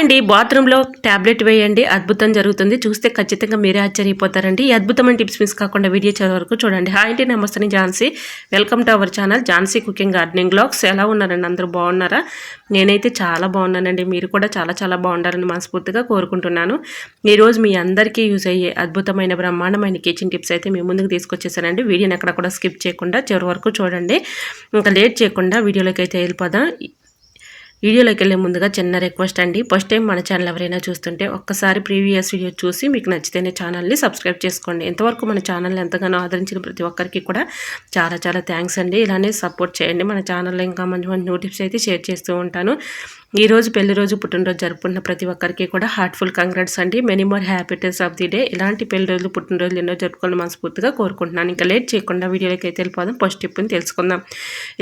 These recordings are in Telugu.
అండి బాత్రూంలో ట్యాబ్లెట్ వేయండి అద్భుతం జరుగుతుంది. చూస్తే ఖచ్చితంగా మీరే ఆశ్చర్యపోతారండి. ఈ అద్భుతమైన టిప్స్ మిస్ కాకుండా వీడియో చదివే వరకు చూడండి. హాయ్ అండి నమస్తే నేను Jhansi. Welcome to our channel Jhansi cooking gardening blogs. ఎలా ఉన్నారండి? అందరూ బాగున్నారా? నేనైతే చాలా బాగున్నానండి. మీరు కూడా చాలా చాలా బాగుండాలని మనస్ఫూర్తిగా కోరుకుంటున్నాను. ఈరోజు మీ అందరికీ యూజ్ అయ్యే అద్భుతమైన బ్రహ్మాండమైన కిచెన్ టిప్స్ అయితే మీ ముందుకు తీసుకొచ్చేసానండి. వీడియోని ఎక్కడ కూడా స్కిప్ చేయకుండా చివరి వరకు చూడండి. ఇంకా లేట్ చేయకుండా వీడియోలోకి అయితే వెళ్ళిపోదాం. వీడియోలోకి వెళ్ళే ముందుగా చిన్న రిక్వెస్ట్ అండి. ఫస్ట్ టైం మన ఛానల్ ఎవరైనా చూస్తుంటే ఒక్కసారి ప్రీవియస్ వీడియో చూసి మీకు నచ్చితేనే ఛానల్ని సబ్స్క్రైబ్ చేసుకోండి. ఎంతవరకు మన ఛానల్ని ఎంతగానో ఆదరించిన ప్రతి ఒక్కరికి కూడా చాలా చాలా థ్యాంక్స్ అండి. ఇలానే సపోర్ట్ చేయండి. మన ఛానల్లో ఇంకా మంచి మంచి నోటిఫ్స్ అయితే షేర్ చేస్తూ ఉంటాను. ఈరోజు పెళ్ళి రోజు పుట్టినరోజు జరుపుకున్న ప్రతి ఒక్కరికి కూడా హార్ట్ఫుల్ కంగ్రాట్స్ అండి. Many more happiness of the day ఇలాంటి పెళ్ళి రోజులు పుట్టినరోజులు ఎన్నో జరుపుకోవాలని మనస్ఫూర్తిగా కోరుకుంటున్నాను. ఇంకా లేట్ చేయకుండా వీడియోలోకి అయితే వెళ్ళిపోదాం. ఫస్ట్ టిప్ని తెలుసుకుందాం.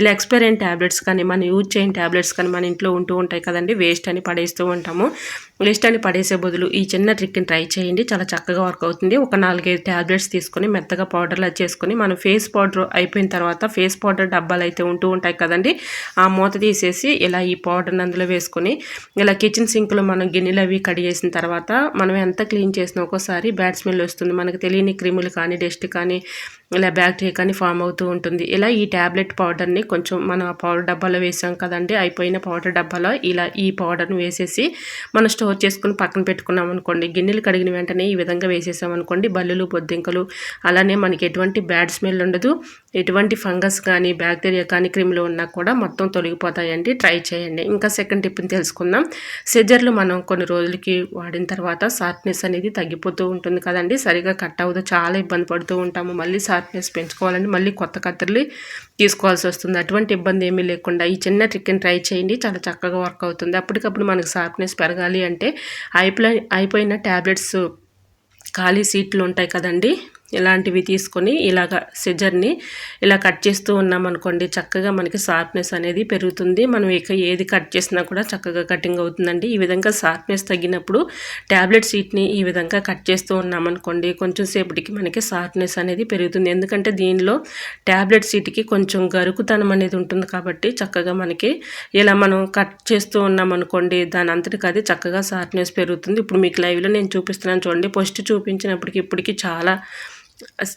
ఇలా ఎక్స్పైర్ అయిన ట్యాబ్లెట్స్ కానీ మనం యూజ్ చేయని ట్యాబ్లెట్స్ కానీ మన ఇంట్లో ఉంటూ ఉంటాయి కదండి. వేస్ట్ అని పడేస్తూ ఉంటాము. వేస్ట్ అని పడేసే బదులు ఈ చిన్న ట్రిక్ని ట్రై చేయండి. చాలా చక్కగా వర్క్ అవుతుంది. ఒక నాలుగైదు ట్యాబ్లెట్స్ తీసుకొని మెత్తగా పౌడర్లా చేసుకొని మనం ఫేస్ పౌడర్ అయిపోయిన తర్వాత ఫేస్ పౌడర్ డబ్బాలు అయితే ఉంటూ ఉంటాయి కదండి. ఆ మూత తీసేసి ఇలా ఈ పౌడర్ని అందులో వేసుకొని ఇలా కిచెన్ సింక్లో మనం గిన్నెలు అవి కడిగేసిన తర్వాత మనం ఎంత క్లీన్ చేసినా ఒక్కోసారి బ్యాడ్ స్మెల్ వస్తుంది. మనకు తెలియని క్రిములు కానీ డస్ట్ కానీ ఇలా బ్యాక్టీరియా కానీ ఫామ్ అవుతూ ఉంటుంది. ఇలా ఈ ట్యాబ్లెట్ పౌడర్ని కొంచెం మనం ఆ పౌడర్ డబ్బాలో వేసాం కదండి అయిపోయిన పౌడర్ డబ్బాలో ఇలా ఈ పౌడర్ని వేసేసి మనం స్టోర్ చేసుకుని పక్కన పెట్టుకున్నాం అనుకోండి గిన్నెలు కడిగిన వెంటనే ఈ విధంగా వేసేసాం అనుకోండి బల్లులు బొద్దింకలు అలానే మనకి ఎటువంటి బ్యాడ్ స్మెల్ ఉండదు. ఎటువంటి ఫంగస్ కానీ బ్యాక్టీరియా కానీ క్రిములు ఉన్నా కూడా మొత్తం తొలగిపోతాయండి. ట్రై చేయండి. ఇంకా సెకండ్ టిప్ని తెలుసుకుందాం. సెజర్లు మనం కొన్ని రోజులకి వాడిన తర్వాత షార్ప్నెస్ అనేది తగ్గిపోతూ ఉంటుంది కదండి. సరిగా కట్ అవ్వదు చాలా ఇబ్బంది పడుతూ ఉంటాము. మళ్ళీ షార్ప్నెస్ పెంచుకోవాలంటే మళ్ళీ కొత్త కత్తెరలు తీసుకోవాల్సి వస్తుంది. అటువంటి ఇబ్బంది ఏమీ లేకుండా ఈ చిన్న ట్రిక్ని ట్రై చేయండి. చాలా చక్కగా వర్క్ అవుతుంది. అప్పటికప్పుడు మనకు షార్ప్నెస్ పెరగాలి అంటే అయిపోయి అయిపోయిన ట్యాబ్లెట్స్ ఖాళీ సీట్లు ఉంటాయి కదండి. ఇలాంటివి తీసుకొని ఇలాగ సిజర్ని ఇలా కట్ చేస్తూ ఉన్నామనుకోండి చక్కగా మనకి షార్ప్నెస్ అనేది పెరుగుతుంది. మనం ఇక ఏది కట్ చేసినా కూడా చక్కగా కటింగ్ అవుతుందండి. ఈ విధంగా షార్ప్నెస్ తగ్గినప్పుడు ట్యాబ్లెట్ సీట్ని ఈ విధంగా కట్ చేస్తూ ఉన్నామనుకోండి కొంచెం సేపటికి మనకి షార్ప్నెస్ అనేది పెరుగుతుంది. ఎందుకంటే దీనిలో ట్యాబ్లెట్ సీట్కి కొంచెం గరుకుతనం అనేది ఉంటుంది కాబట్టి చక్కగా మనకి ఇలా మనం కట్ చేస్తూ ఉన్నామనుకోండి దాని అంతటికి అది చక్కగా షార్ప్నెస్ పెరుగుతుంది. ఇప్పుడు మీకు లైవ్లో నేను చూపిస్తున్నాను చూడండి ఫస్ట్ చూపించినప్పటికి ఇప్పటికి చాలా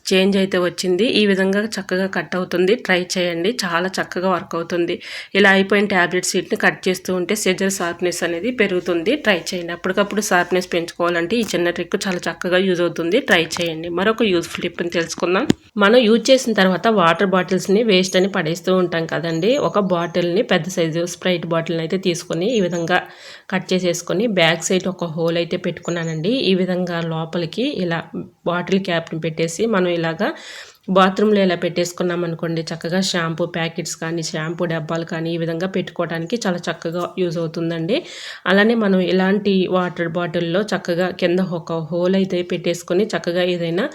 చేంజ్ అయితే వచ్చింది. ఈ విధంగా చక్కగా కట్ అవుతుంది. ట్రై చేయండి. చాలా చక్కగా వర్క్ అవుతుంది. ఇలా అయిపోయిన ట్యాబ్లెట్ సీట్ని కట్ చేస్తూ ఉంటే సెజర్ షార్ప్నెస్ అనేది పెరుగుతుంది. ట్రై చేయండి. అప్పటికప్పుడు షార్ప్నెస్ పెంచుకోవాలంటే ఈ చిన్న ట్రిక్ చాలా చక్కగా యూజ్ అవుతుంది. ట్రై చేయండి. మరొక యూజ్ఫుల్ టిప్ని తెలుసుకుందాం. మనం యూజ్ చేసిన తర్వాత వాటర్ బాటిల్స్ని వేస్ట్ అని పడేస్తూ ఉంటాం కదండి. ఒక బాటిల్ని పెద్ద సైజు స్ప్రైట్ బాటిల్ని అయితే తీసుకొని ఈ విధంగా కట్ చేసేసుకొని బ్యాక్ సైడ్ ఒక హోల్ అయితే పెట్టుకున్నానండి. ఈ విధంగా లోపలికి ఇలా బాటిల్ క్యాప్ని పెట్టేసి మనం ఇలాగా బాత్రూంలో ఇలా పెట్టేసుకున్నాం అనుకోండి. చక్కగా షాంపూ ప్యాకెట్స్ కానీ షాంపూ డబ్బాలు కానీ ఈ విధంగా పెట్టుకోవడానికి చాలా చక్కగా యూజ్ అవుతుందండి. అలానే మనం ఇలాంటి వాటర్ బాటిల్లో చక్కగా కింద ఒక హోల్ అయితే పెట్టేసుకొని చక్కగా ఏదైనా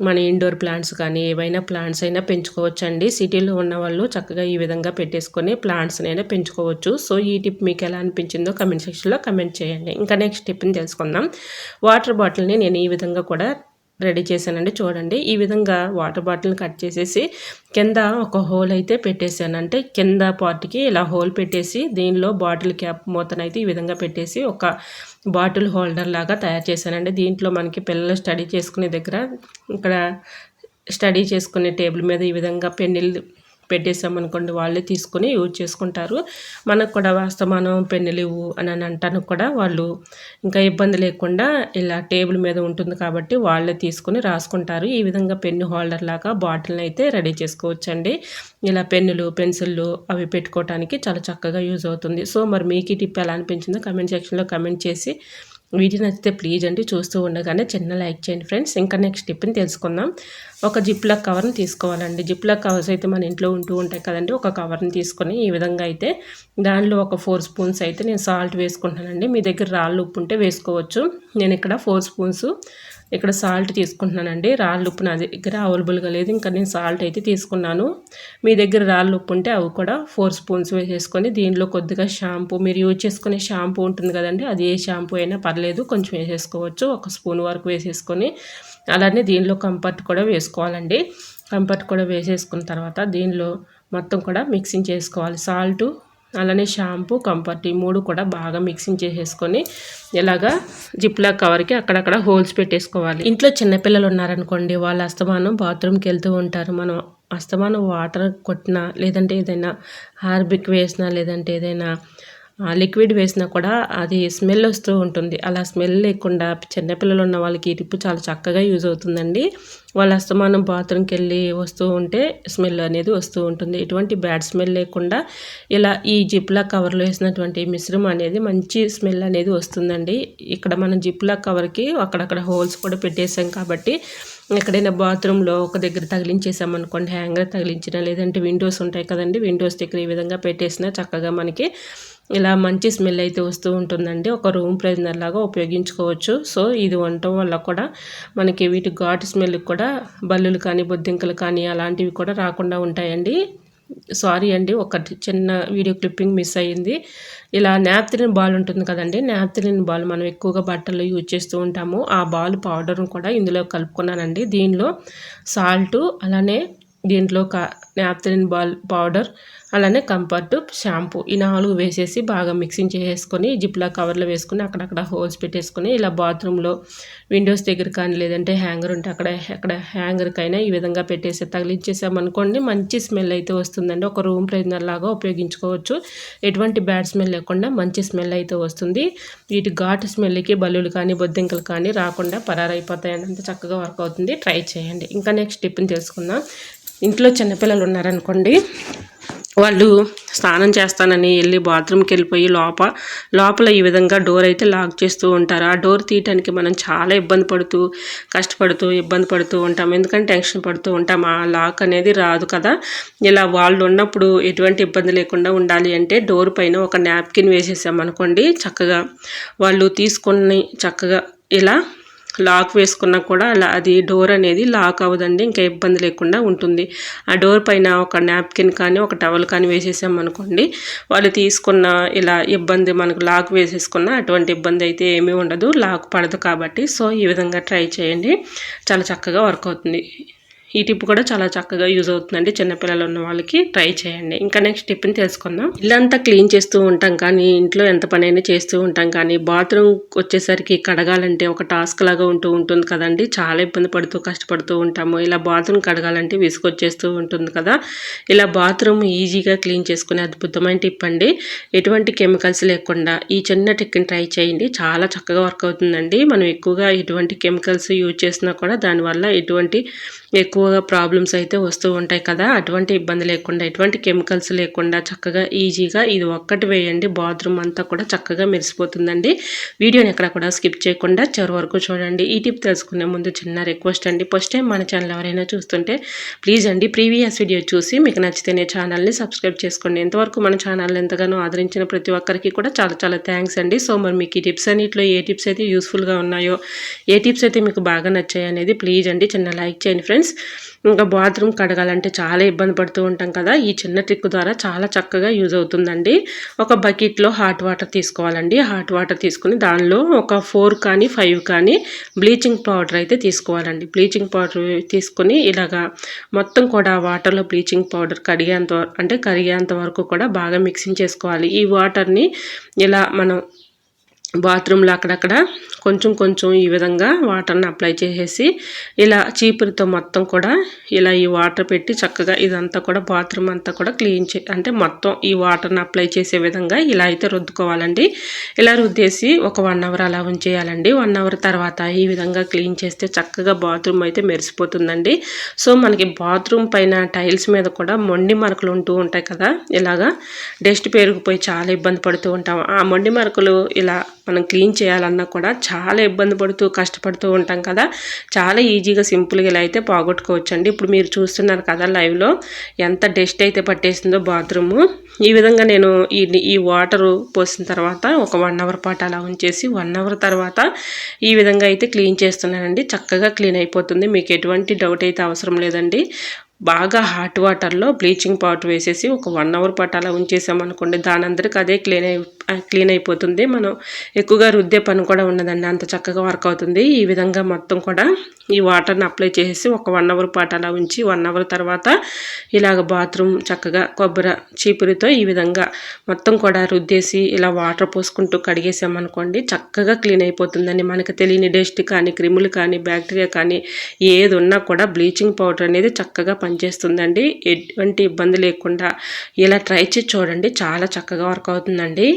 మన ఇండోర్ ప్లాంట్స్ కానీ ఏవైనా ప్లాంట్స్ అయినా పెంచుకోవచ్చండి. సిటీలో ఉన్న వాళ్ళు చక్కగా ఈ విధంగా పెట్టేసుకొని ప్లాంట్స్ని అయినా పెంచుకోవచ్చు. సో ఈ టిప్ మీకు ఎలా అనిపించిందో కమెంట్ సెక్షన్లో కమెంట్ చేయండి. ఇంకా నెక్స్ట్ టిప్ని తెలుసుకుందాం. వాటర్ బాటిల్ని నేను ఈ విధంగా కూడా రెడీ చేశానండి. చూడండి ఈ విధంగా వాటర్ బాటిల్ని కట్ చేసేసి కింద ఒక హోల్ అయితే పెట్టేశాను అంటే కింద పార్ట్కి ఇలా హోల్ పెట్టేసి దీనిలో బాటిల్ క్యాప్ మూతనైతే ఈ విధంగా పెట్టేసి ఒక బాటిల్ హోల్డర్ లాగా తయారు చేశానండి. దీంట్లో మనకి పిల్లలు స్టడీ చేసుకునే దగ్గర ఇక్కడ స్టడీ చేసుకునే టేబుల్ మీద ఈ విధంగా పెన్నులు పెట్టేసామనుకోండి వాళ్ళే తీసుకొని యూజ్ చేసుకుంటారు. మనకు కూడా వాస్తమానం పెన్నులు అని అని అంటాను కూడా వాళ్ళు. ఇంకా ఇబ్బంది లేకుండా ఇలా టేబుల్ మీద ఉంటుంది కాబట్టి వాళ్ళే తీసుకొని రాసుకుంటారు. ఈ విధంగా పెన్ను హోల్డర్ లాగా బాటిల్ని అయితే రెడీ చేసుకోవచ్చండి. ఇలా పెన్నులు పెన్సిళ్ళు అవి పెట్టుకోవడానికి చాలా చక్కగా యూజ్ అవుతుంది. సో మరి మీకు ఈ టిప్ ఎలా అనిపించిందో కమెంట్ సెక్షన్లో కమెంట్ చేసి వీడియో నచ్చితే ప్లీజ్ అండి చూస్తూ ఉండగానే చిన్న లైక్ చేయండి ఫ్రెండ్స్ ఇంకా నెక్స్ట్ టిప్ని తెలుసుకుందాం. ఒక జిప్లాక్ కవర్ని తీసుకోవాలండి. జిప్లాక్ కవర్స్ అయితే మన ఇంట్లో ఉంటూ ఉంటాయి కదండి. ఒక కవర్ని తీసుకొని ఈ విధంగా అయితే దానిలో ఒక ఫోర్ స్పూన్స్ అయితే నేను సాల్ట్ వేసుకుంటానండి మీ దగ్గర రాళ్ళు ఉప్పు ఉంటే వేసుకోవచ్చు. నేను ఇక్కడ ఫోర్ స్పూన్స్ ఇక్కడ సాల్ట్ తీసుకుంటున్నానండి. రాళ్ళు ఉప్పు నా దగ్గర అవైలబుల్గా లేదు. ఇంకా నేను సాల్ట్ అయితే తీసుకున్నాను. మీ దగ్గర రాళ్ళు ఉప్పు ఉంటే అవి కూడా ఫోర్ స్పూన్స్ వేసేసుకొని దీనిలో కొద్దిగా షాంపూ మీరు యూజ్ చేసుకునే షాంపూ ఉంటుంది కదండి. అది ఏ షాంపూ అయినా పర్లేదు. కొంచెం వేసేసుకోవచ్చు. ఒక స్పూన్ వరకు వేసేసుకొని అలానే దీనిలో కంఫర్ట్ కూడా వేసుకోవాలండి. కంఫర్ట్ కూడా వేసేసుకున్న తర్వాత దీనిలో మొత్తం కూడా మిక్సింగ్ చేసుకోవాలి. సాల్టు అలానే షాంపూ కంఫర్ట్ ఈ మూడు కూడా బాగా మిక్సింగ్ చేసేసుకొని ఇలాగా జిప్లా కవర్కి అక్కడక్కడ హోల్స్ పెట్టేసుకోవాలి. ఇంట్లో చిన్నపిల్లలు ఉన్నారనుకోండి వాళ్ళ అస్తమానం బాత్రూమ్కి వెళ్తూ ఉంటారు. మనం అస్తమానం వాటర్ కొట్టినా లేదంటే ఏదైనా హార్బిక్ వేసినా లేదంటే ఏదైనా లిక్విడ్ వేసినా కూడా అది స్మెల్ వస్తూ ఉంటుంది. అలా స్మెల్ లేకుండా చిన్నపిల్లలు ఉన్న వాళ్ళకి ఈ టిప్పు చాలా చక్కగా యూజ్ అవుతుందండి. వాళ్ళ అస్తమానం బాత్రూమ్కి వెళ్ళి వస్తూ ఉంటే స్మెల్ అనేది వస్తూ ఉంటుంది. ఎటువంటి బ్యాడ్ స్మెల్ లేకుండా ఇలా ఈ జిప్లా కవర్లో వేసినటువంటి మిశ్రమం అనేది మంచి స్మెల్ అనేది వస్తుందండి. ఇక్కడ మనం జిప్లా కవర్కి అక్కడక్కడ హోల్స్ కూడా పెట్టేసాం కాబట్టి ఎక్కడైనా బాత్రూంలో ఒక దగ్గర తగిలించేసామనుకోండి హ్యాంగర్ తగిలించిన లేదంటే విండోస్ ఉంటాయి కదండి విండోస్ దగ్గర ఈ విధంగా పెట్టేసినా చక్కగా మనకి ఇలా మంచి స్మెల్ అయితే వస్తూ ఉంటుందండి. ఒక రూమ్ ప్రైజనర్ లాగా ఉపయోగించుకోవచ్చు. సో ఇది ఉండటం వల్ల కూడా మనకి వీటి ఘాటు స్మెల్ కూడా బల్లులు కానీ బొద్దింకలు కానీ అలాంటివి కూడా రాకుండా ఉంటాయండి. సారీ అండి ఒక చిన్న వీడియో క్లిప్పింగ్ మిస్ అయ్యింది. ఇలా నాప్థలిన్ బాల్ ఉంటుంది కదండి నాప్థలిన్ బాల్ మనం ఎక్కువగా బట్టల్లో యూజ్ చేస్తూ ఉంటాము. ఆ బాల్ పౌడర్ను కూడా ఇందులో కలుపుకున్నానండి. దీనిలో సాల్టు అలానే దీంట్లో కా నాప్థలిన్ బాల్ పౌడర్ అలానే కంఫర్ట్ షాంపూ ఈ నాలుగు వేసేసి బాగా మిక్సింగ్ చేసేసుకొని జిప్లా కవర్లో వేసుకుని అక్కడక్కడ హోల్స్ పెట్టేసుకొని ఇలా బాత్రూంలో విండోస్ దగ్గర కానీ లేదంటే హ్యాంగర్ ఉంటే అక్కడ అక్కడ హ్యాంగర్కైనా ఈ విధంగా పెట్టేసి తగిలించేసామనుకోండి మంచి స్మెల్ అయితే వస్తుందండి. ఒక రూమ్ ప్రైజనర్ లాగా ఉపయోగించుకోవచ్చు. ఎటువంటి బ్యాడ్ స్మెల్ లేకుండా మంచి స్మెల్ అయితే వస్తుంది. వీటి ఘాటు స్మెల్కి బల్లులు కానీ బొద్దింకలు కానీ రాకుండా పరారైపోతాయండి. అంత చక్కగా వర్క్ అవుతుంది. ట్రై చేయండి. ఇంకా నెక్స్ట్ టిప్ని తెలుసుకుందాం. ఇంట్లో చిన్నపిల్లలు ఉన్నారనుకోండి వాళ్ళు స్నానం చేస్తానని వెళ్ళి బాత్రూమ్కి వెళ్ళిపోయి లోప లోపల ఈ విధంగా డోర్ అయితే లాక్ చేస్తూ ఉంటారు. ఆ డోర్ తీయటానికి మనం చాలా ఇబ్బంది పడుతూ కష్టపడుతూ ఇబ్బంది పడుతూ ఉంటాం. ఎందుకంటే టెన్షన్ పడుతూ ఉంటాం. ఆ లాక్ అనేది రాదు కదా. ఇలా వాళ్ళు ఉన్నప్పుడు ఎటువంటి ఇబ్బంది లేకుండా ఉండాలి అంటే డోర్ పైన ఒక నాప్కిన్ వేసేసాం అనుకోండి చక్కగా వాళ్ళు తీసుకొని చక్కగా ఇలా లాక్ వేసుకున్నా కూడా అలా అది డోర్ అనేది లాక్ అవ్వదండి ఇంకా ఇబ్బంది లేకుండా ఉంటుంది. ఆ డోర్ పైన ఒక నాప్కిన్ కానీ ఒక టవల్ కానీ వేసేసామనుకోండి వాళ్ళు తీసుకున్న ఇలా ఇబ్బంది మనకు లాక్ వేసేసుకున్న అటువంటి ఇబ్బంది అయితే ఏమీ ఉండదు లాక్ పడదు కాబట్టి. సో ఈ విధంగా ట్రై చేయండి. చాలా చక్కగా వర్క్ అవుతుంది. ఈ టిప్ కూడా చాలా చక్కగా యూజ్ అవుతుందండి చిన్నపిల్లలు ఉన్న వాళ్ళకి. ట్రై చేయండి. ఇంకా నెక్స్ట్ టిప్ని తెలుసుకుందాం. ఇల్లంతా క్లీన్ చేస్తూ ఉంటాం కానీ ఇంట్లో ఎంత పని అయినా చేస్తూ ఉంటాం కానీ బాత్రూమ్ వచ్చేసరికి కడగాలంటే ఒక టాస్క్ లాగా ఉంటూ ఉంటుంది కదండి. చాలా ఇబ్బంది పడుతూ కష్టపడుతూ ఉంటాము. ఇలా బాత్రూమ్ కడగాలంటే విసుకొచ్చేస్తూ ఉంటుంది కదా. ఇలా బాత్రూమ్ ఈజీగా క్లీన్ చేసుకునే అద్భుతమైన టిప్ అండి. ఎటువంటి కెమికల్స్ లేకుండా ఈ చిన్న టిక్ని ట్రై చేయండి. చాలా చక్కగా వర్క్ అవుతుందండి. మనం ఎక్కువగా ఎటువంటి కెమికల్స్ యూజ్ చేసినా కూడా దానివల్ల ఎటువంటి ఎక్కువగా ప్రాబ్లమ్స్ అయితే వస్తూ ఉంటాయి కదా అటువంటి ఇబ్బంది లేకుండా ఎటువంటి కెమికల్స్ లేకుండా చక్కగా ఈజీగా ఇది ఒక్కటి వేయండి బాత్రూమ్ అంతా కూడా చక్కగా మెరిసిపోతుందండి. వీడియోని ఎక్కడ కూడా స్కిప్ చేయకుండా చివరి వరకు చూడండి. ఈ టిప్ తెలుసుకునే ముందు చిన్న రిక్వెస్ట్ అండి. ఫస్ట్ టైం మన ఛానల్ ఎవరైనా చూస్తుంటే ప్లీజ్ అండి ప్రీవియస్ వీడియో చూసి మీకు నచ్చితేనే ఛానల్ని సబ్స్క్రైబ్ చేసుకోండి. ఎంతవరకు మన ఛానల్ ఎంతగానో ఆదరించిన ప్రతి ఒక్కరికి కూడా చాలా చాలా థ్యాంక్స్ అండి. సో మరి మీకు ఈ టిప్స్ అన్నింటిలో ఏ టిప్స్ అయితే యూస్ఫుల్గా ఉన్నాయో ఏ టిప్స్ అయితే మీకు బాగా నచ్చాయి అనేది ప్లీజ్ అండి చిన్న లైక్ చేయండి ఫ్రెండ్స్ ఇంకా బాత్రూమ్ కడగాలంటే చాలా ఇబ్బంది పడుతూ ఉంటాం కదా. ఈ చిన్న ట్రిక్ ద్వారా చాలా చక్కగా యూజ్ అవుతుందండి. ఒక బకెట్లో హాట్ వాటర్ తీసుకోవాలండి. హాట్ వాటర్ తీసుకుని దానిలో ఒక ఫోర్ కానీ ఫైవ్ కానీ బ్లీచింగ్ పౌడర్ అయితే తీసుకోవాలండి. బ్లీచింగ్ పౌడర్ తీసుకొని ఇలాగా మొత్తం కూడా వాటర్లో బ్లీచింగ్ పౌడర్ కడిగేంత అంటే కరిగేంత వరకు కూడా బాగా మిక్సింగ్ చేసుకోవాలి. ఈ వాటర్ని ఇలా మనం బాత్రూంలో అక్కడక్కడ కొంచెం కొంచెం ఈ విధంగా వాటర్ని అప్లై చేసేసి ఇలా చీపురితో మొత్తం కూడా ఇలా ఈ వాటర్ పెట్టి చక్కగా ఇదంతా కూడా బాత్రూమ్ అంతా కూడా క్లీన్ చే అంటే మొత్తం ఈ వాటర్ని అప్లై చేసే విధంగా ఇలా అయితే రుద్దుకోవాలండి. ఇలా రుద్దేసి ఒక వన్ అవర్ అలా ఉంచేయాలండి. వన్ అవర్ తర్వాత ఈ విధంగా క్లీన్ చేస్తే చక్కగా బాత్రూమ్ అయితే మెరిసిపోతుందండి. సో మనకి బాత్రూమ్ పైన టైల్స్ మీద కూడా మొండి మరకలు ఉంటూ ఉంటాయి కదా. ఇలాగా డస్ట్ పేరుకుపోయి చాలా ఇబ్బంది పడుతూ ఉంటాం. ఆ మొండి మరకలు ఇలా మనం క్లీన్ చేయాలన్నా కూడా చాలా ఇబ్బంది పడుతూ కష్టపడుతూ ఉంటాం కదా. చాలా ఈజీగా సింపుల్గా ఇలా అయితే పోగొట్టుకోవచ్చండి. ఇప్పుడు మీరు చూస్తున్నారు కదా లైవ్లో ఎంత డస్ట్ అయితే పట్టేసిందో బాత్రూము. ఈ విధంగా నేను ఈ ఈ వాటర్ పోసిన తర్వాత ఒక వన్ అవర్ పాటు అలా ఉంచేసి వన్ అవర్ తర్వాత ఈ విధంగా అయితే క్లీన్ చేస్తున్నానండి. చక్కగా క్లీన్ అయిపోతుంది. మీకు ఎటువంటి డౌట్ అయితే అవసరం లేదండి. బాగా హాట్ వాటర్లో బ్లీచింగ్ పౌడర్ వేసేసి ఒక వన్ అవర్ పాటు అలా ఉంచేసామనుకోండి దాని అందరికి అదే క్లీన్ అయి క్లీన్ అయిపోతుంది. మనం ఎక్కువగా రుద్దే పని కూడా ఉండదండి. అంత చక్కగా వర్క్ అవుతుంది. ఈ విధంగా మొత్తం కూడా ఈ వాటర్ని అప్లై చేసి ఒక వన్ అవర్ పాటు అలా ఉంచి వన్ అవర్ తర్వాత ఇలాగ బాత్రూమ్ చక్కగా కొబ్బరి చీపురితో ఈ విధంగా మొత్తం కూడా రుద్దేసి ఇలా వాటర్ పోసుకుంటూ కడిగేసామనుకోండి చక్కగా క్లీన్ అయిపోతుందండి. మనకు తెలియని డస్ట్ కానీ క్రిములు కానీ బ్యాక్టీరియా కానీ ఏది ఉన్నా కూడా బ్లీచింగ్ పౌడర్ అనేది చక్కగా పనిచేస్తుందండి. ఎటువంటి ఇబ్బంది లేకుండా ఇలా ట్రై చేసి చూడండి. చాలా చక్కగా వర్క్ అవుతుందండి.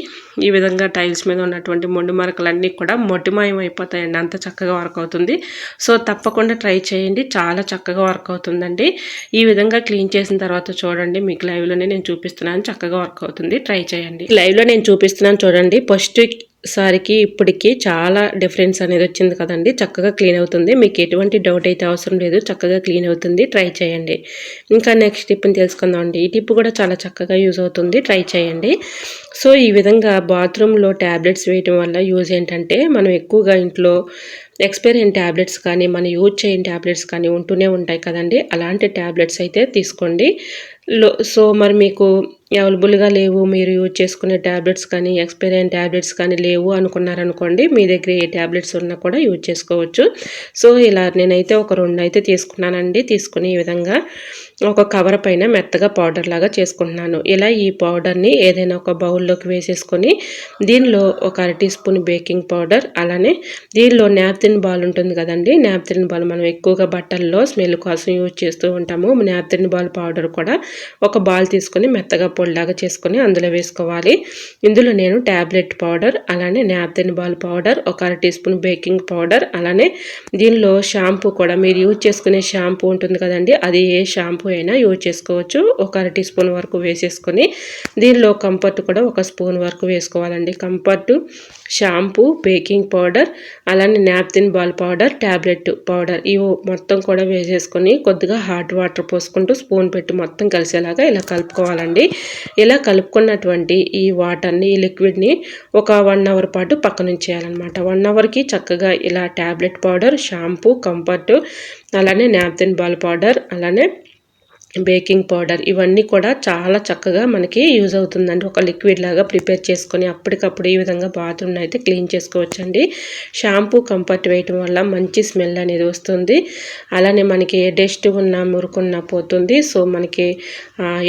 ఈ విధంగా టైల్స్ మీద ఉన్నటువంటి మొండి మరకలన్నీ కూడా మొటిమాయం అయిపోతాయండి అంత చక్కగా వర్క్ అవుతుంది. సో తప్పకుండా ట్రై చేయండి. చాలా చక్కగా వర్క్ అవుతుందండి. ఈ విధంగా క్లీన్ చేసిన తర్వాత చూడండి మీకు లైవ్లోనే నేను చూపిస్తున్నాను. చక్కగా వర్క్ అవుతుంది. ట్రై చేయండి. లైవ్లో నేను చూపిస్తున్నాను చూడండి. ఫస్ట్ సారికి ఇప్పటికి చాలా డిఫరెన్స్ అనేది వచ్చింది కదండి. చక్కగా క్లీన్ అవుతుంది. మీకు ఎటువంటి డౌట్ అయితే అవసరం లేదు. చక్కగా క్లీన్ అవుతుంది. ట్రై చేయండి. ఇంకా నెక్స్ట్ టిప్ని తెలుసుకుందాం అండి. ఈ టిప్ కూడా చాలా చక్కగా యూజ్ అవుతుంది. ట్రై చేయండి. సో ఈ విధంగా బాత్రూంలో ట్యాబ్లెట్స్ వేయటం వల్ల యూజ్ ఏంటంటే మనం ఎక్కువగా ఇంట్లో ఎక్స్పైర్ అయిన ట్యాబ్లెట్స్ కానీ మనం యూజ్ చేయని ట్యాబ్లెట్స్ కానీ ఉంటూనే ఉంటాయి కదండి. అలాంటి ట్యాబ్లెట్స్ అయితే తీసుకోండి. లో సో మరి మీకు అవైలబుల్గా లేవు మీరు యూజ్ చేసుకునే ట్యాబ్లెట్స్ కానీ ఎక్స్పైర్ అయిన ట్యాబ్లెట్స్ కానీ లేవు అనుకున్నారనుకోండి మీ దగ్గర ఏ ట్యాబ్లెట్స్ ఉన్నా కూడా యూజ్ చేసుకోవచ్చు. సో ఇలా నేనైతే ఒక రెండు అయితే తీసుకున్నానండి తీసుకుని ఈ విధంగా ఒక కవర్ పైన మెత్తగా పౌడర్ లాగా చేసుకుంటున్నాను. ఇలా ఈ పౌడర్ని ఏదైనా ఒక బౌల్లోకి వేసేసుకొని దీనిలో ఒక అర టీ స్పూన్ బేకింగ్ పౌడర్ అలానే దీనిలో నాప్తిన్ బాల్ ఉంటుంది కదండి. నాప్తిన్ బాల్ మనం ఎక్కువగా బట్టల్లో స్మెల్ కోసం యూజ్ చేస్తూ ఉంటాము. నాప్తిన్ బాల్ పౌడర్ కూడా ఒక బాల్ తీసుకొని మెత్తగా పొడిలాగా చేసుకొని అందులో వేసుకోవాలి. ఇందులో నేను ట్యాబ్లెట్ పౌడర్ అలానే నాప్తిన్ బాల్ పౌడర్ ఒక అర టీ స్పూన్ బేకింగ్ పౌడర్ అలానే దీనిలో షాంపూ కూడా మీరు యూజ్ చేసుకునే షాంపూ ఉంటుంది కదండి. అది ఏ షాంపూ అయినా యూజ్ చేసుకోవచ్చు. ఒక అర టీ స్పూన్ వరకు వేసేసుకొని దీనిలో కంఫర్ట్ కూడా ఒక స్పూన్ వరకు వేసుకోవాలండి. కంఫర్ట్ షాంపూ బేకింగ్ పౌడర్ అలానే naphthalene ball powder tablet powder ఇవి మొత్తం కూడా వేసేసుకొని కొద్దిగా హాట్ వాటర్ పోసుకుంటూ స్పూన్ పెట్టి మొత్తం కలిసేలాగా ఇలా కలుపుకోవాలండి. ఇలా కలుపుకున్నటువంటి ఈ వాటర్ని ఈ లిక్విడ్ని ఒక వన్ అవర్ పాటు పక్కన ఉంచేయాలన్నమాట వన్ అవర్కి చక్కగా ఇలా ట్యాబ్లెట్ పౌడర్ షాంపూ కంఫర్ట్ అలానే నాప్తిన్ బాల్ పౌడర్ అలానే బేకింగ్ పౌడర్ ఇవన్నీ కూడా చాలా చక్కగా మనకి యూజ్ అవుతుందండి. ఒక లిక్విడ్ లాగా ప్రిపేర్ చేసుకొని అప్పటికప్పుడు ఈ విధంగా బాత్రూమ్ని అయితే క్లీన్ చేసుకోవచ్చండి. షాంపూ కంఫర్ట్ వేయటం వల్ల మంచి స్మెల్ అనేది వస్తుంది. అలానే మనకి డస్ట్ ఉన్న మురుకున్న పోతుంది. సో మనకి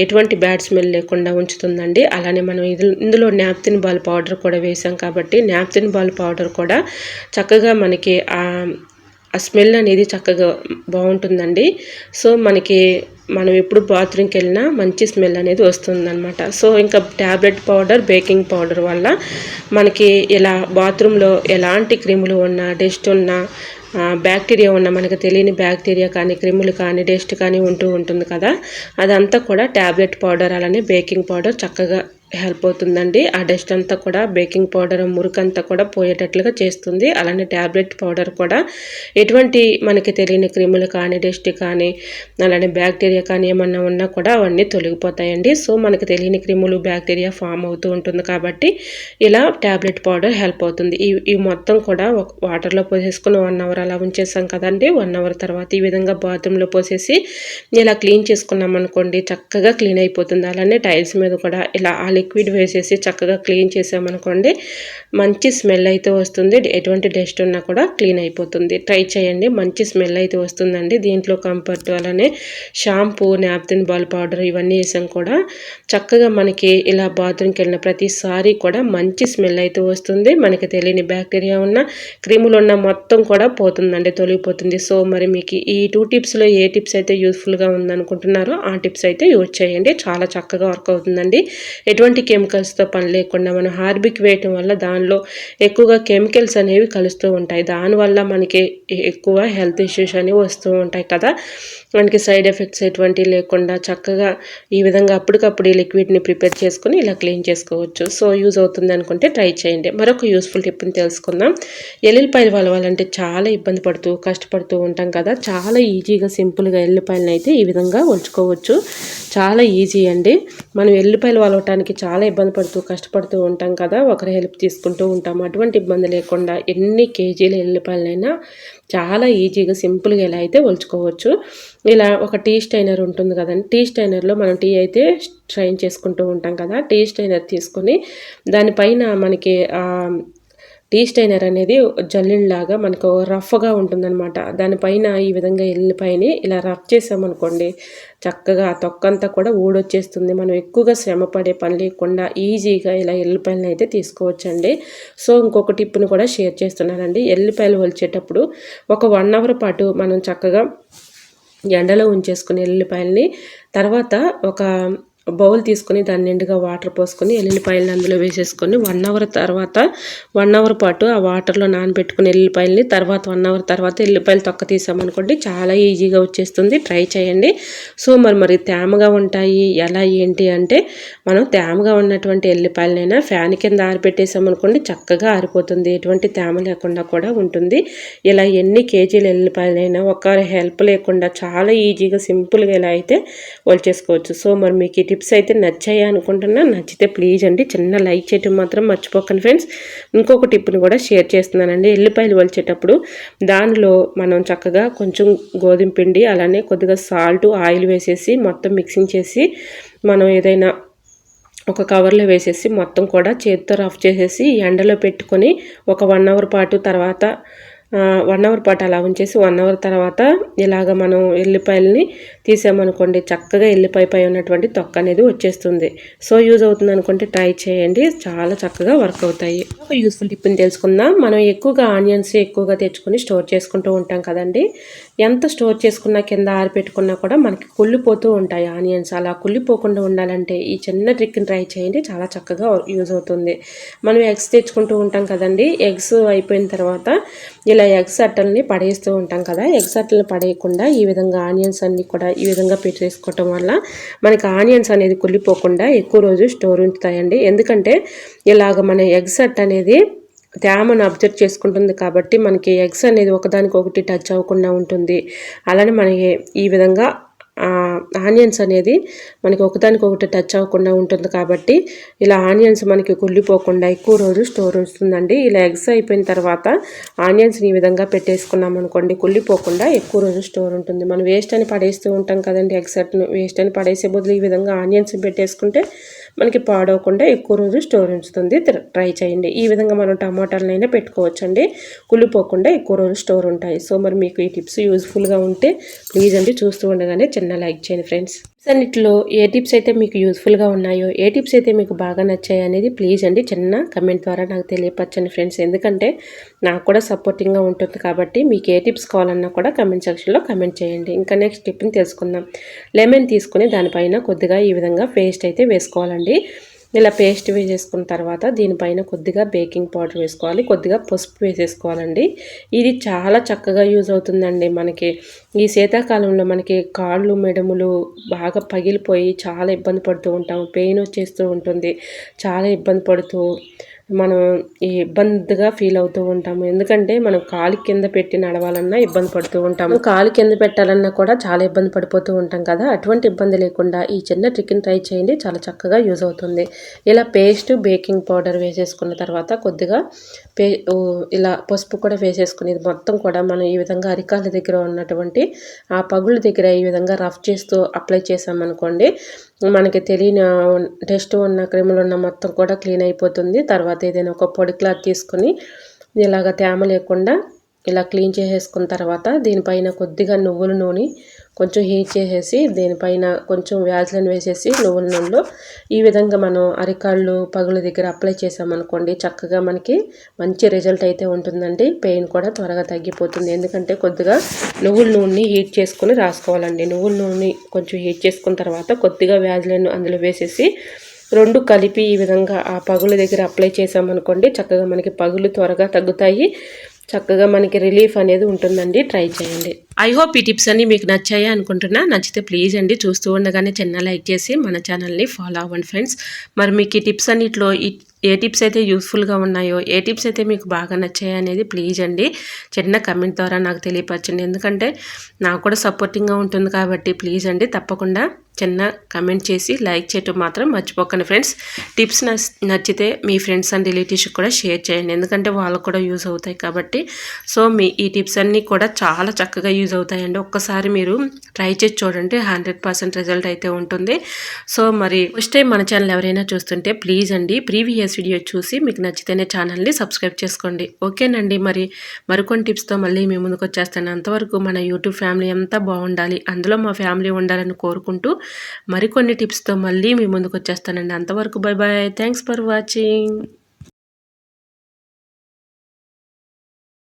ఎటువంటి బ్యాడ్ స్మెల్ లేకుండా ఉంచుతుందండి. అలానే మనం ఇందులో నాప్తిన్ బాల్ పౌడర్ కూడా వేసాం కాబట్టి నాప్తిన్ బాల్ పౌడర్ కూడా చక్కగా మనకి ఆ స్మెల్ అనేది చక్కగా బాగుంటుందండి. సో మనకి మనం ఎప్పుడు బాత్రూమ్కి వెళ్ళినా మంచి స్మెల్ అనేది వస్తుందన్నమాట. సో ఇంకా ట్యాబ్లెట్ పౌడర్ బేకింగ్ పౌడర్ వల్ల మనకి ఎలా బాత్రూంలో ఎలాంటి క్రిములు ఉన్నా డస్ట్ ఉన్నా బ్యాక్టీరియా ఉన్న మనకు తెలియని బ్యాక్టీరియా కానీ క్రిములు కానీ డస్ట్ కానీ ఉంటూ ఉంటుంది కదా. అదంతా కూడా ట్యాబ్లెట్ పౌడర్ అలానే బేకింగ్ పౌడర్ చక్కగా హెల్ప్ అవుతుందండి. ఆ డస్ట్ అంతా కూడా బేకింగ్ పౌడర్ మురికంతా కూడా పోయేటట్లుగా చేస్తుంది. అలానే ట్యాబ్లెట్ పౌడర్ కూడా. ఎటువంటి మనకి తెలియని క్రిములు కానీ డస్ట్ కానీ అలానే బ్యాక్టీరియా కానీ ఏమన్నా ఉన్నా కూడా అవన్నీ తొలగిపోతాయండి. సో మనకి తెలియని క్రిములు బ్యాక్టీరియా ఫామ్ అవుతూ ఉంటుంది కాబట్టి ఇలా ట్యాబ్లెట్ పౌడర్ హెల్ప్ అవుతుంది. ఈ ఈ మొత్తం కూడా వాటర్లో పోసేసుకుని వన్ అవర్ అలా ఉంచేసాం కదండి. వన్ అవర్ తర్వాత ఈ విధంగా బాత్రూంలో పోసేసి ఇలా క్లీన్ చేసుకున్నాం అనుకోండి చక్కగా క్లీన్ అయిపోతుంది. అలానే టైల్స్ మీద కూడా ఇలా లిక్విడ్ వేసేసి చక్కగా క్లీన్ చేసామనుకోండి మంచి స్మెల్ అయితే వస్తుంది. ఎటువంటి డస్ట్ ఉన్నా కూడా క్లీన్ అయిపోతుంది. ట్రై చేయండి. మంచి స్మెల్ అయితే వస్తుందండి. దీంట్లో కంఫర్ట్ అలానే షాంపూ నాప్తిన్ బాల్ పౌడర్ ఇవన్నీ వేసాం కూడా. చక్కగా మనకి ఇలా బాత్రూమ్కి వెళ్ళిన ప్రతిసారి కూడా మంచి స్మెల్ అయితే వస్తుంది. మనకి తెలియని బ్యాక్టీరియా ఉన్న క్రిములు ఉన్న మొత్తం కూడా పోతుందండి తొలగిపోతుంది. సో మరి మీకు ఈ టూ టిప్స్లో ఏ టిప్స్ అయితే యూస్ఫుల్గా ఉందనుకుంటున్నారో ఆ టిప్స్ అయితే యూజ్ చేయండి. చాలా చక్కగా వర్క్ అవుతుందండి. ఎటువంటి ఎటువంటి కెమికల్స్తో పని లేకుండా మనం హార్బిక్ వేయటం వల్ల దానిలో ఎక్కువగా కెమికల్స్ అనేవి కలుస్తూ ఉంటాయి. దానివల్ల మనకి ఎక్కువ హెల్త్ ఇష్యూస్ అనేవి వస్తూ ఉంటాయి కదా. మనకి సైడ్ ఎఫెక్ట్స్ ఎటువంటి లేకుండా చక్కగా ఈ విధంగా అప్పటికప్పుడు ఈ లిక్విడ్ని ప్రిపేర్ చేసుకుని ఇలా క్లీన్ చేసుకోవచ్చు. సో యూజ్ అవుతుంది అనుకుంటే ట్రై చేయండి. మరొక యూస్ఫుల్ టిప్ని తెలుసుకుందాం. ఎల్లుల్లిపాయలు వలవాలంటే చాలా ఇబ్బంది పడుతూ కష్టపడుతూ ఉంటాం కదా. చాలా ఈజీగా సింపుల్గా ఎల్లిపాయలను అయితే ఈ విధంగా ఉంచుకోవచ్చు చాలా ఈజీ అండి. మనం ఎల్లిపాయలు వలవటానికి చాలా ఇబ్బంది పడుతూ కష్టపడుతూ ఉంటాం కదా. ఒకరి హెల్ప్ తీసుకుంటూ ఉంటాం అటువంటి ఇబ్బంది లేకుండా ఎన్ని కేజీల ఎల్లిపాయలైనా చాలా ఈజీగా సింపుల్గా ఎలా అయితే ఒలుచుకోవచ్చు. ఇలా ఒక టీ స్టైనర్ ఉంటుంది కదండి టీ స్టైనర్లో మనం టీ అయితే స్ట్రైన్ చేసుకుంటూ ఉంటాం కదా. టీ స్టైనర్ తీసుకొని దానిపైన మనకి టీ స్టైనర్ అనేది జల్లిలాగా మనకు రఫ్గా ఉంటుందన్నమాట. దానిపైన ఈ విధంగా ఎల్లిపాయని ఇలా రఫ్ చేసామనుకోండి చక్కగా ఆ తొక్కంతా కూడా ఊడొచ్చేస్తుంది. మనం ఎక్కువగా శ్రమ పడే పని లేకుండా ఈజీగా ఇలా ఎల్లిపాయలను అయితే తీసుకోవచ్చండి. సో ఇంకొక టిప్ను కూడా షేర్ చేస్తున్నానండి. ఎల్లిపాయలు వలిచేటప్పుడు ఒక వన్ అవర్ పాటు మనం చక్కగా ఎండలో ఉంచేసుకునే ఎల్లిపాయలని తర్వాత ఒక బౌల్ తీసుకొని దాని నిండుగా వాటర్ పోసుకొని ఎల్లుల్లిపాయలను అందులో వేసేసుకొని వన్ అవర్ తర్వాత వన్ అవర్ పాటు ఆ వాటర్లో నానబెట్టుకుని ఎల్లుల్లిపాయలని తర్వాత వన్ అవర్ తర్వాత ఎల్లుల్లిపాయలు తొక్క తీసామనుకోండి చాలా ఈజీగా వచ్చేస్తుంది. ట్రై చేయండి. సో మరి మరి తేమగా ఉంటాయి ఎలా ఏంటి అంటే మనం తేమగా ఉన్నటువంటి ఎల్లిపాయలనైనా ఫ్యాన్ కింద ఆరిపెట్టేసామనుకోండి చక్కగా ఆరిపోతుంది. ఎటువంటి తేమ లేకుండా కూడా ఉంటుంది. ఇలా ఎన్ని కేజీల ఎల్లిపాయలైనా ఒక హెల్ప్ లేకుండా చాలా ఈజీగా సింపుల్గా ఇలా అయితే వాళ్ళు చేసుకోవచ్చు సో మరి మీకు ఇటు టిప్స్ అయితే నచ్చాయి అనుకుంటున్నా నచ్చితే ప్లీజ్ అండి. చిన్న లైక్ చేయటం మాత్రం మర్చిపోకండి ఫ్రెండ్స్. ఇంకొక టిప్ని కూడా షేర్ చేస్తున్నానండి. ఎల్లిపాయలు వలిచేటప్పుడు దానిలో మనం చక్కగా కొంచెం గోధుమ పిండి అలానే కొద్దిగా సాల్ట్ ఆయిల్ వేసేసి మొత్తం మిక్సింగ్ చేసి మనం ఏదైనా ఒక కవర్లో వేసేసి మొత్తం కూడా చేతితో రఫ్ చేసేసి ఎండలో పెట్టుకొని ఒక వన్ అవర్ పాటు తర్వాత వన్ అవర్ పాటు అలా ఉంచేసి వన్ అవర్ తర్వాత ఇలాగ మనం ఎల్లిపాయలని తీసామనుకోండి చక్కగా ఎల్లిపాయ పై ఉన్నటువంటి తొక్క అనేది వచ్చేస్తుంది. సో యూజ్ అవుతుంది అనుకుంటే ట్రై చేయండి. చాలా చక్కగా వర్క్ అవుతాయి. ఒక యూస్ఫుల్ టిప్ని తెలుసుకుందాం. మనం ఎక్కువగా ఆనియన్స్ ఎక్కువగా తెచ్చుకొని స్టోర్ చేసుకుంటూ ఉంటాం కదండి. ఎంత స్టోర్ చేసుకున్నా కింద ఆరిపెట్టుకున్నా కూడా మనకి కుళ్ళిపోతూ ఉంటాయి ఆనియన్స్. అలా కుళ్ళిపోకుండా ఉండాలంటే ఈ చిన్న ట్రిక్ని ట్రై చేయండి. చాలా చక్కగా యూజ్ అవుతుంది. మనం ఎగ్స్ తెచ్చుకుంటూ ఉంటాం కదండి. ఎగ్స్ అయిపోయిన తర్వాత ఇలా ఎగ్స్ అట్టల్ని పడేస్తూ ఉంటాం కదా. ఎగ్స్ అట్టలు పడేయకుండా ఈ విధంగా ఆనియన్స్ అన్నీ కూడా ఈ విధంగా పెట్టేసుకోవటం వల్ల మనకి ఆనియన్స్ అనేది కుళ్ళిపోకుండా ఎక్కువ రోజు స్టోర్ ఉంచుతాయండి. ఎందుకంటే ఇలాగ మన ఎగ్ సెట్ అనేది తేమను అబ్జర్వ్ చేసుకుంటుంది కాబట్టి మనకి ఎగ్స్ అనేది ఒకదానికి ఒకటి టచ్ అవ్వకుండా ఉంటుంది. అలానే మనకి ఈ విధంగా ఆనియన్స్ అనేది మనకి ఒకదానికొకటి టచ్ అవ్వకుండా ఉంటుంది కాబట్టి ఇలా ఆనియన్స్ మనకి కుళ్ళిపోకుండా ఎక్కువ రోజు స్టోర్ వస్తుందండి ఇలా ఎగ్స్ అయిపోయిన తర్వాత ఆనియన్స్ని ఈ విధంగా పెట్టేసుకున్నాం అనుకోండి కుళ్ళిపోకుండా ఎక్కువ రోజు స్టోర్ ఉంటుంది. మనం వేస్ట్ అని పడేస్తూ ఉంటాం కదండి ఎగ్స్ వేస్ట్ అని పడేసే బదులు ఈ విధంగా ఆనియన్స్ పెట్టేసుకుంటే మనకి పాడవకుండా ఎక్కువ రోజు స్టోర్ ఉంచుతుంది. ట్రై చేయండి. ఈ విధంగా మనం టమాటాలనైనా పెట్టుకోవచ్చండి. కుళ్ళిపోకుండా ఎక్కువ రోజు స్టోర్ ఉంటాయి. సో మరి మీకు ఈ టిప్స్ యూజ్ఫుల్గా ఉంటే ప్లీజ్ అండి చూస్తూ ఉండగానే చిన్న లైక్ చేయండి ఫ్రెండ్స్. అన్నిటిలో ఏ టిప్స్ అయితే మీకు యూస్ఫుల్గా ఉన్నాయో ఏ టిప్స్ అయితే మీకు బాగా నచ్చాయి అనేది ప్లీజ్ అండి చిన్న కమెంట్ ద్వారా నాకు తెలియపరచండి ఫ్రెండ్స్. ఎందుకంటే నాకు కూడా సపోర్టింగ్గా ఉంటుంది కాబట్టి మీకు ఏ టిప్స్ కావాలన్నా కూడా కమెంట్ సెక్షన్లో కమెంట్ చేయండి. ఇంకా నెక్స్ట్ టిప్ని తెలుసుకుందాం. లెమన్ తీసుకుని దానిపైన కొద్దిగా ఈ విధంగా పేస్ట్ అయితే వేసుకోవాలండి. ఇలా పేస్ట్ వేసేసుకున్న తర్వాత దీనిపైన కొద్దిగా బేకింగ్ పౌడర్ వేసుకోవాలి. కొద్దిగా పసుపు వేసేసుకోవాలండి. ఇది చాలా చక్కగా యూజ్ అవుతుందండి మనకి. ఈ శీతాకాలంలో మనకి కాళ్ళు మెడములు బాగా పగిలిపోయి చాలా ఇబ్బంది పడుతూ ఉంటాము. పెయిన్ వచ్చేస్తూ ఉంటుంది. చాలా ఇబ్బంది పడుతూ మనం ఇబ్బందిగా ఫీల్ అవుతూ ఉంటాము. ఎందుకంటే మనం కాలు కింద పెట్టి నడవాలన్నా ఇబ్బంది పడుతూ ఉంటాము. కాలు కింద పెట్టాలన్నా కూడా చాలా ఇబ్బంది పడిపోతూ ఉంటాం కదా. అటువంటి ఇబ్బంది లేకుండా ఈ చిన్న ట్రిక్ని ట్రై చేయండి. చాలా చక్కగా యూజ్ అవుతుంది. ఇలా పేస్ట్ బేకింగ్ పౌడర్ వేసేసుకున్న తర్వాత కొద్దిగా పే ఇలా పసుపు కూడా వేసేసుకుని మొత్తం కూడా మనం ఈ విధంగా అరికాల దగ్గర ఉన్నటువంటి ఆ పగుళ్ళ దగ్గర ఈ విధంగా రఫ్ చేస్తూ అప్లై చేసామనుకోండి మనకి తెలియని టెస్ట్ ఉన్న క్రిములు ఉన్న మొత్తం కూడా క్లీన్ అయిపోతుంది. తర్వాత ఏదైనా ఒక పొడి క్లాత్ తీసుకొని ఇలాగ తేమ లేకుండా ఇలా క్లీన్ చేసేసుకున్న తర్వాత దీనిపైన కొద్దిగా నువ్వుల నూనె కొంచెం హీట్ చేసేసి దీనిపైన కొంచెం వ్యాజ్లైన్ వేసేసి నువ్వుల నూనెలో ఈ విధంగా మనం అరికాళ్ళు పగుల దగ్గర అప్లై చేసామనుకోండి చక్కగా మనకి మంచి రిజల్ట్ అయితే ఉంటుందండి. పెయిన్ కూడా త్వరగా తగ్గిపోతుంది. ఎందుకంటే కొద్దిగా నువ్వుల నూనెని హీట్ చేసుకొని రాసుకోవాలండి. నువ్వుల నూనె కొంచెం హీట్ చేసుకున్న తర్వాత కొద్దిగా వ్యాజులను అందులో వేసేసి రెండు కలిపి ఈ విధంగా ఆ పగుల దగ్గర అప్లై చేసామనుకోండి చక్కగా మనకి పగులు త్వరగా తగ్గుతాయి. చక్కగా మనకి రిలీఫ్ అనేది ఉంటుందండి. ట్రై చేయండి. ఐ హోప్ ఈ టిప్స్ అన్ని మీకు నచ్చాయి అనుకుంటున్నా. నచ్చితే ప్లీజ్ అండి చూస్తూ ఉండగానే చిన్న లైక్ చేసి మన ఛానల్ని ఫాలో అవ్వండి ఫ్రెండ్స్. మరి మీకు ఈ టిప్స్ అన్నిట్లో ఏ టిప్స్ అయితే యూస్ఫుల్గా ఉన్నాయో ఏ టిప్స్ అయితే మీకు బాగా నచ్చాయి అనేది ప్లీజ్ అండి. చిన్న కమెంట్ ద్వారా నాకు తెలియపరచండి. ఎందుకంటే నాకు కూడా సపోర్టింగ్గా ఉంటుంది కాబట్టి ప్లీజ్ అండి తప్పకుండా. చిన్న కమెంట్ చేసి లైక్ చేయటం మాత్రం మర్చిపోకండి ఫ్రెండ్స్ టిప్స్ నచ్చితే మీ ఫ్రెండ్స్ అండ్ రిలేటివ్స్కి కూడా షేర్ చేయండి. ఎందుకంటే వాళ్ళకు కూడా యూజ్ అవుతాయి కాబట్టి. సో మీ ఈ టిప్స్ అన్నీ కూడా చాలా చక్కగా యూజ్ అవుతాయండి. ఒక్కసారి మీరు ట్రై చేసి చూడండి. హండ్రెడ్ పర్సెంట్ రిజల్ట్ అయితే ఉంటుంది. సో మరి ఫస్ట్ టైం మన ఛానల్ ఎవరైనా చూస్తుంటే ప్లీజ్ అండి ప్రీవియస్ వీడియో చూసి మీకు నచ్చితేనే ఛానల్ని సబ్స్క్రైబ్ చేసుకోండి. ఓకేనండి మరి. మరికొన్ని టిప్స్తో మళ్ళీ మీ ముందుకు వచ్చేస్తాను. అంతవరకు మన యూట్యూబ్ ఫ్యామిలీ అంతా బాగుండాలి. అందులో మా ఫ్యామిలీ ఉండాలని కోరుకుంటూ మరికొన్ని టిప్స్తో మళ్ళీ మీ ముందుకు వచ్చేస్తానండి. అంతవరకు bye bye thanks for watching